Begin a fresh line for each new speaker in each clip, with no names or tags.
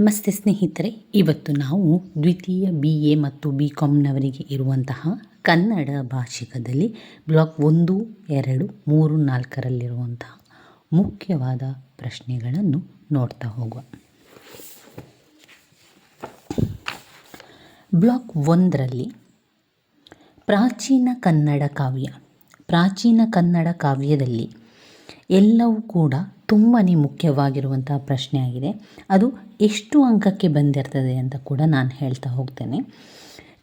ನಮಸ್ತೆ ಸ್ನೇಹಿತರೆ, ಇವತ್ತು ನಾವು ದ್ವಿತೀಯ ಬಿ ಎ ಮತ್ತು ಬಿ ಕಾಮ್ನವರಿಗೆ ಇರುವಂತಹ ಕನ್ನಡ ಭಾಷಿಕದಲ್ಲಿ ಬ್ಲಾಕ್ ಒಂದು, ಎರಡು, ಮೂರು, ನಾಲ್ಕರಲ್ಲಿರುವಂತಹ ಮುಖ್ಯವಾದ ಪ್ರಶ್ನೆಗಳನ್ನು ನೋಡ್ತಾ ಹೋಗುವ. ಬ್ಲಾಕ್ ಒಂದರಲ್ಲಿ ಪ್ರಾಚೀನ ಕನ್ನಡ ಕಾವ್ಯ, ಪ್ರಾಚೀನ ಕನ್ನಡ ಕಾವ್ಯದಲ್ಲಿ ಎಲ್ಲವೂ ಕೂಡ ತುಂಬಾ ಮುಖ್ಯವಾಗಿರುವಂತಹ ಪ್ರಶ್ನೆ ಆಗಿದೆ. ಅದು ಎಷ್ಟು ಅಂಕಕ್ಕೆ ಬಂದಿರ್ತದೆ ಅಂತ ಕೂಡ ನಾನು ಹೇಳ್ತಾ ಹೋಗ್ತೇನೆ.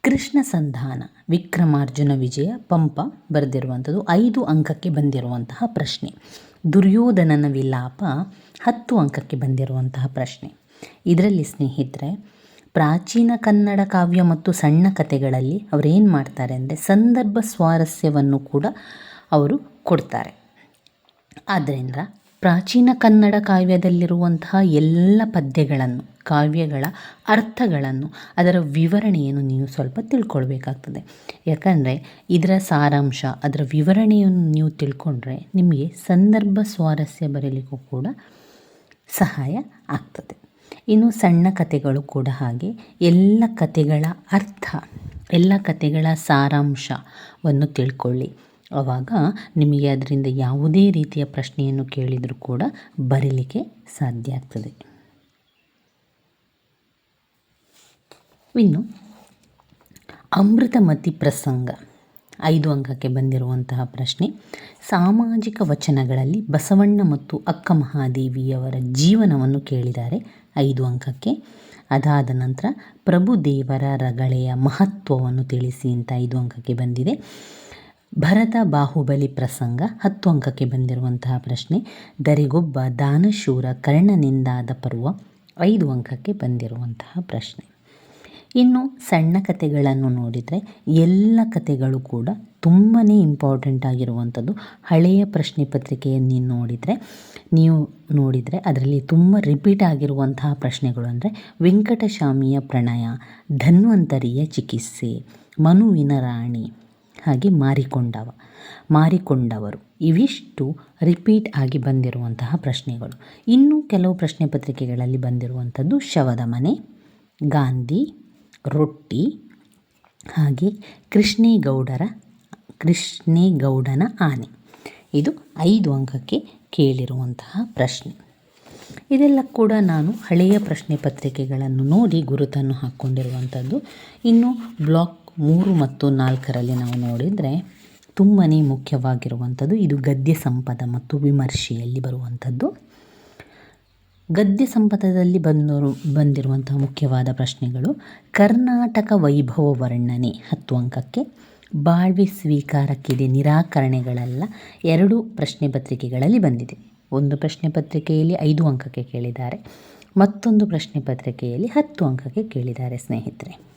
ಕೃಷ್ಣ ಸಂಧಾನ, ವಿಕ್ರಮಾರ್ಜುನ ವಿಜಯ, ಪಂಪ ಬರೆದಿರುವಂಥದ್ದು ಐದು ಅಂಕಕ್ಕೆ ಬಂದಿರುವಂತಹ ಪ್ರಶ್ನೆ. ದುರ್ಯೋಧನನ ವಿಲಾಪ ಹತ್ತು ಅಂಕಕ್ಕೆ ಬಂದಿರುವಂತಹ ಪ್ರಶ್ನೆ. ಇದರಲ್ಲಿ ಸ್ನೇಹಿತರೆ, ಪ್ರಾಚೀನ ಕನ್ನಡ ಕಾವ್ಯ ಮತ್ತು ಸಣ್ಣ ಕಥೆಗಳಲ್ಲಿ ಅವರೇನು ಮಾಡ್ತಾರೆ ಅಂದರೆ ಸಂದರ್ಭ ಸ್ವಾರಸ್ಯವನ್ನು ಕೂಡ ಅವರು ಕೊಡ್ತಾರೆ. ಆದ್ದರಿಂದ ಪ್ರಾಚೀನ ಕನ್ನಡ ಕಾವ್ಯದಲ್ಲಿರುವಂತಹ ಎಲ್ಲ ಪದ್ಯಗಳನ್ನು, ಕಾವ್ಯಗಳ ಅರ್ಥಗಳನ್ನು, ಅದರ ವಿವರಣೆಯನ್ನು ನೀವು ಸ್ವಲ್ಪ ತಿಳ್ಕೊಳ್ಬೇಕಾಗ್ತದೆ. ಯಾಕಂದರೆ ಇದರ ಸಾರಾಂಶ, ಅದರ ವಿವರಣೆಯನ್ನು ನೀವು ತಿಳ್ಕೊಂಡ್ರೆ ನಿಮಗೆ ಸಂದರ್ಭ ಸ್ವಾರಸ್ಯ ಬರಲಿಕ್ಕೂ ಕೂಡ ಸಹಾಯ ಆಗ್ತದೆ. ಇನ್ನು ಸಣ್ಣ ಕಥೆಗಳು ಕೂಡ ಹಾಗೆ. ಎಲ್ಲ ಕಥೆಗಳ ಅರ್ಥ, ಎಲ್ಲ ಕಥೆಗಳ ಸಾರಾಂಶವನ್ನು ತಿಳ್ಕೊಳ್ಳಿ. ಆವಾಗ ನಿಮಗೆ ಅದರಿಂದ ಯಾವುದೇ ರೀತಿಯ ಪ್ರಶ್ನೆಯನ್ನು ಕೇಳಿದರೂ ಕೂಡ ಬರೀಲಿಕ್ಕೆ ಸಾಧ್ಯ ಆಗ್ತದೆ. ಇನ್ನು ಅಮೃತಮತಿ ಪ್ರಸಂಗ, ಐದು ಅಂಕಕ್ಕೆ ಬಂದಿರುವಂತಹ ಪ್ರಶ್ನೆ, ಸಾಮಾಜಿಕ ವಚನಗಳಲ್ಲಿ ಬಸವಣ್ಣ ಮತ್ತು ಅಕ್ಕ ಮಹಾದೇವಿಯವರ ಜೀವನವನ್ನು ಕೇಳಿದ್ದಾರೆ ಐದು ಅಂಕಕ್ಕೆ. ಅದಾದ ನಂತರ ಪ್ರಭುದೇವರ ರಗಳೆಯ ಮಹತ್ವವನ್ನು ತಿಳಿಸಿ ಅಂತ ಐದು ಅಂಕಕ್ಕೆ ಬಂದಿದೆ. ಭರತ ಬಾಹುಬಲಿ ಪ್ರಸಂಗ ಹತ್ತು ಅಂಕಕ್ಕೆ ಬಂದಿರುವಂತಹ ಪ್ರಶ್ನೆ. ದರಿಗೊಬ್ಬ ದಾನಶೂರ ಕರ್ಣನಿಂದಾದ ಪರ್ವ ಐದು ಅಂಕಕ್ಕೆ ಬಂದಿರುವಂತಹ ಪ್ರಶ್ನೆ. ಇನ್ನು ಸಣ್ಣ ಕಥೆಗಳನ್ನು ನೋಡಿದರೆ ಎಲ್ಲ ಕಥೆಗಳು ಕೂಡ ತುಂಬಾ ಇಂಪಾರ್ಟೆಂಟ್ ಆಗಿರುವಂಥದ್ದು. ಹಳೆಯ ಪ್ರಶ್ನೆ ಪತ್ರಿಕೆಯನ್ನು ನೋಡಿದರೆ, ನೀವು ನೋಡಿದರೆ ಅದರಲ್ಲಿ ತುಂಬ ರಿಪೀಟ್ ಆಗಿರುವಂತಹ ಪ್ರಶ್ನೆಗಳು ಅಂದರೆ ವೆಂಕಟಶಾಮಿಯ ಪ್ರಣಯ, ಧನ್ವಂತರಿಯ ಚಿಕಿತ್ಸೆ, ಮನುವಿನ ರಾಣಿ ಹಾಗೆ ಮಾರಿಕೊಂಡವ, ಮಾರಿಕೊಂಡವರು. ಇವಿಷ್ಟು ರಿಪೀಟ್ ಆಗಿ ಬಂದಿರುವಂತಹ ಪ್ರಶ್ನೆಗಳು. ಇನ್ನೂ ಕೆಲವು ಪ್ರಶ್ನೆ ಪತ್ರಿಕೆಗಳಲ್ಲಿ ಬಂದಿರುವಂಥದ್ದು ಶವದ ಮನೆ, ಗಾಂಧಿ, ರೊಟ್ಟಿ, ಹಾಗೆ ಕೃಷ್ಣೇಗೌಡರ, ಕೃಷ್ಣೇಗೌಡನ ಆನೆ. ಇದು ಐದು ಅಂಕಕ್ಕೆ ಕೇಳಿರುವಂತಹ ಪ್ರಶ್ನೆ. ಇದೆಲ್ಲ ಕೂಡ ನಾನು ಹಳೆಯ ಪ್ರಶ್ನೆ ಪತ್ರಿಕೆಗಳನ್ನು ನೋಡಿ ಗುರುತನ್ನು ಹಾಕ್ಕೊಂಡಿರುವಂಥದ್ದು. ಇನ್ನು ಬ್ಲಾಕ್ ಮೂರು ಮತ್ತು ನಾಲ್ಕರಲ್ಲಿ ನಾವು ನೋಡಿದರೆ ತುಂಬಾ ಮುಖ್ಯವಾಗಿರುವಂಥದ್ದು ಇದು ಗದ್ಯ ಸಂಪದ ಮತ್ತು ವಿಮರ್ಶೆಯಲ್ಲಿ ಬರುವಂಥದ್ದು. ಗದ್ಯ ಸಂಪದದಲ್ಲಿ ಬಂದರು, ಬಂದಿರುವಂತಹ ಮುಖ್ಯವಾದ ಪ್ರಶ್ನೆಗಳು, ಕರ್ನಾಟಕ ವೈಭವ ವರ್ಣನೆ ಹತ್ತು ಅಂಕಕ್ಕೆ ಬಾಳ್ವೆ ಸ್ವೀಕಾರಕ್ಕಿದೆ ನಿರಾಕರಣೆಗಳೆಲ್ಲ ಎರಡು ಪ್ರಶ್ನೆ ಪತ್ರಿಕೆಗಳಲ್ಲಿ ಬಂದಿದೆ. ಒಂದು ಪ್ರಶ್ನೆ ಪತ್ರಿಕೆಯಲ್ಲಿ ಐದು ಅಂಕಕ್ಕೆ ಕೇಳಿದ್ದಾರೆ, ಮತ್ತೊಂದು ಪ್ರಶ್ನೆ ಪತ್ರಿಕೆಯಲ್ಲಿ ಹತ್ತು ಅಂಕಕ್ಕೆ ಕೇಳಿದ್ದಾರೆ ಸ್ನೇಹಿತರೆ.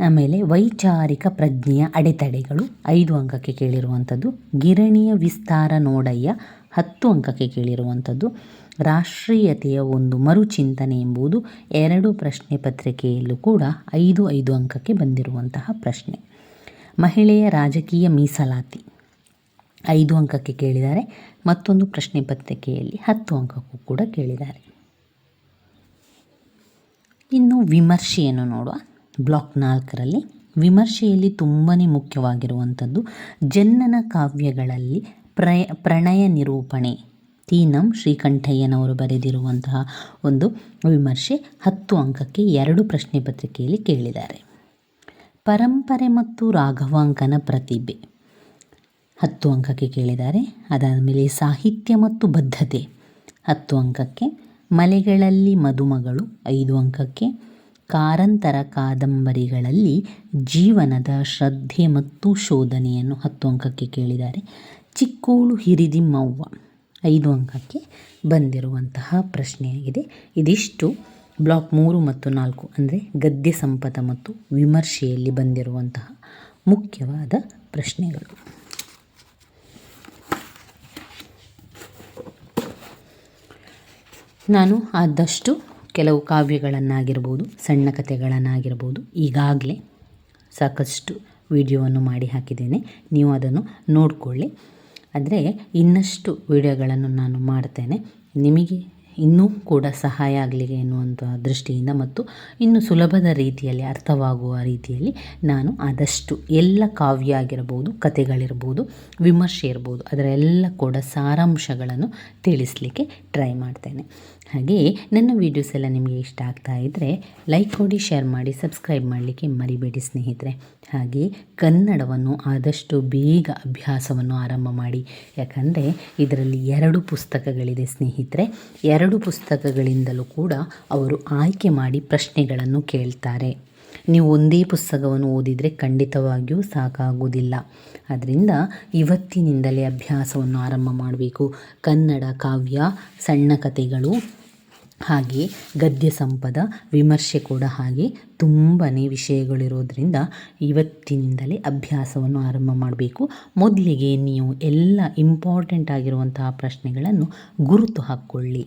ಆಮೇಲೆ ವೈಚಾರಿಕ ಪ್ರಜ್ಞೆಯ ಅಡೆತಡೆಗಳು ಐದು ಅಂಕಕ್ಕೆ ಕೇಳಿರುವಂಥದ್ದು. ಗಿರಣಿಯ ವಿಸ್ತಾರ ನೋಡಯ್ಯ ಹತ್ತು ಅಂಕಕ್ಕೆ ಕೇಳಿರುವಂಥದ್ದು. ರಾಷ್ಟ್ರೀಯತೆಯ ಒಂದು ಮರುಚಿಂತನೆ ಎಂಬುದು ಎರಡು ಪ್ರಶ್ನೆ ಪತ್ರಿಕೆಯಲ್ಲೂ ಕೂಡ ಐದು ಐದು ಅಂಕಕ್ಕೆ ಬಂದಿರುವಂತಹ ಪ್ರಶ್ನೆ. ಮಹಿಳೆಯ ರಾಜಕೀಯ ಮೀಸಲಾತಿ. ಐದು ಅಂಕಕ್ಕೆ ಕೇಳಿದ್ದಾರೆ. ಮತ್ತೊಂದು ಪ್ರಶ್ನೆ ಪತ್ರಿಕೆಯಲ್ಲಿ ಹತ್ತು ಅಂಕಕ್ಕೂ ಕೂಡ ಕೇಳಿದ್ದಾರೆ. ಇನ್ನು ವಿಮರ್ಶೆಯನ್ನು ನೋಡುವ ಬ್ಲಾಕ್ ನಾಲ್ಕರಲ್ಲಿ ವಿಮರ್ಶೆಯಲ್ಲಿ ತುಂಬಾ ಮುಖ್ಯವಾಗಿರುವಂಥದ್ದು ಜನ್ನನ ಕಾವ್ಯಗಳಲ್ಲಿ ಪ್ರಯ ಪ್ರಣಯ ನಿರೂಪಣೆ. ತೀನಂ ಶ್ರೀಕಂಠಯ್ಯನವರು ಬರೆದಿರುವಂತಹ ಒಂದು ವಿಮರ್ಶೆ ಹತ್ತು ಅಂಕಕ್ಕೆ ಎರಡು ಪ್ರಶ್ನೆ ಪತ್ರಿಕೆಯಲ್ಲಿ ಕೇಳಿದ್ದಾರೆ. ಪರಂಪರೆ ಮತ್ತು ರಾಘವಾಂಕನ ಪ್ರತಿಭೆ. ಹತ್ತು ಅಂಕಕ್ಕೆ ಕೇಳಿದ್ದಾರೆ. ಅದಾದ ಮೇಲೆ ಸಾಹಿತ್ಯ ಮತ್ತು ಬದ್ಧತೆ. ಹತ್ತು ಅಂಕಕ್ಕೆ ಮಲೆಗಳಲ್ಲಿ ಮದುಮಗಳು, ಐದು ಅಂಕಕ್ಕೆ ಕಾರಂತರ ಕಾದಂಬರಿಗಳಲ್ಲಿ ಜೀವನದ ಶ್ರದ್ಧೆ ಮತ್ತು ಶೋಧನೆಯನ್ನು ಹತ್ತು ಅಂಕಕ್ಕೆ ಕೇಳಿದ್ದಾರೆ. ಚಿಕ್ಕೋಳು ಹಿರಿದಿಮ್ಮವ್ವ. ಐದು ಅಂಕಕ್ಕೆ ಬಂದಿರುವಂತಹ ಪ್ರಶ್ನೆಯಾಗಿದೆ. ಇದಿಷ್ಟು ಬ್ಲಾಕ್ ಮೂರು ಮತ್ತು ನಾಲ್ಕು, ಅಂದರೆ ಗದ್ಯ ಸಂಪದ ಮತ್ತು ವಿಮರ್ಶೆಯಲ್ಲಿ ಬಂದಿರುವಂತಹ ಮುಖ್ಯವಾದ ಪ್ರಶ್ನೆಗಳು. ನಾನು ಆದಷ್ಟು ಕೆಲವು ಕಾವ್ಯಗಳನ್ನಾಗಿರ್ಬೋದು, ಸಣ್ಣ ಕಥೆಗಳನ್ನಾಗಿರ್ಬೋದು, ಈಗಾಗಲೇ ಸಾಕಷ್ಟು ವಿಡಿಯೋವನ್ನು ಮಾಡಿ ಹಾಕಿದ್ದೇನೆ. ನೀವು ಅದನ್ನು ನೋಡಿಕೊಳ್ಳಿ. ಆದರೆ ಇನ್ನಷ್ಟು ವಿಡಿಯೋಗಳನ್ನು ನಾನು ಮಾಡ್ತೇನೆ. ನಿಮಗೆ ಇನ್ನೂ ಕೂಡ ಸಹಾಯ ಆಗಲಿ ಎನ್ನುವಂಥ ದೃಷ್ಟಿಯಿಂದ ಮತ್ತು ಇನ್ನು ಸುಲಭದ ರೀತಿಯಲ್ಲಿ, ಅರ್ಥವಾಗುವ ರೀತಿಯಲ್ಲಿ ನಾನು ಆದಷ್ಟು ಎಲ್ಲ ಕಾವ್ಯ ಆಗಿರಬಹುದು ಕಥೆಗಳಿರ್ಬೋದು, ವಿಮರ್ಶೆ ಇರ್ಬೋದು, ಅದರ ಎಲ್ಲ ಕೂಡ ಸಾರಾಂಶಗಳನ್ನು ತಿಳಿಸಲಿಕ್ಕೆ ಟ್ರೈ ಮಾಡ್ತೇನೆ. ಹಾಗೆಯೇ ನನ್ನ ವೀಡಿಯೋಸ್ ಎಲ್ಲ ನಿಮಗೆ ಇಷ್ಟ ಆಗ್ತಾ ಇದ್ದರೆ ಲೈಕ್ ಕೊಡಿ ಶೇರ್ ಮಾಡಿ ಸಬ್ಸ್ಕ್ರೈಬ್ ಮಾಡಲಿಕ್ಕೆ ಮರಿಬೇಡಿ ಸ್ನೇಹಿತರೆ. ಹಾಗೆಯೇ ಕನ್ನಡವನ್ನು ಆದಷ್ಟು ಬೇಗ ಅಭ್ಯಾಸವನ್ನು ಆರಂಭ ಮಾಡಿ. ಯಾಕಂದರೆ ಇದರಲ್ಲಿ ಎರಡು ಪುಸ್ತಕಗಳಿದೆ ಸ್ನೇಹಿತರೆ. ಎರಡು ಪುಸ್ತಕಗಳಿಂದಲೂ ಕೂಡ ಅವರು ಆಯ್ಕೆ ಮಾಡಿ ಪ್ರಶ್ನೆಗಳನ್ನು ಕೇಳ್ತಾರೆ. ನೀವು ಒಂದೇ ಪುಸ್ತಕವನ್ನು ಓದಿದರೆ ಖಂಡಿತವಾಗಿಯೂ ಸಾಕಾಗುವುದಿಲ್ಲ. ಅದರಿಂದ ಇವತ್ತಿನಿಂದಲೇ ಅಭ್ಯಾಸವನ್ನು ಆರಂಭ ಮಾಡಬೇಕು. ಕನ್ನಡ ಕಾವ್ಯ, ಸಣ್ಣ ಕಥೆಗಳು, ಹಾಗೆ ಗದ್ಯ ಸಂಪದ, ವಿಮರ್ಶೆ ಕೂಡ ಹಾಗೆ ತುಂಬಾ ವಿಷಯಗಳಿರೋದ್ರಿಂದ ಇವತ್ತಿನಿಂದಲೇ ಅಭ್ಯಾಸವನ್ನು ಆರಂಭ ಮಾಡಬೇಕು. ಮೊದಲಿಗೆ ನೀವು ಎಲ್ಲ ಇಂಪಾರ್ಟೆಂಟ್ ಆಗಿರುವಂತಹ ಪ್ರಶ್ನೆಗಳನ್ನು ಗುರುತು ಹಾಕ್ಕೊಳ್ಳಿ.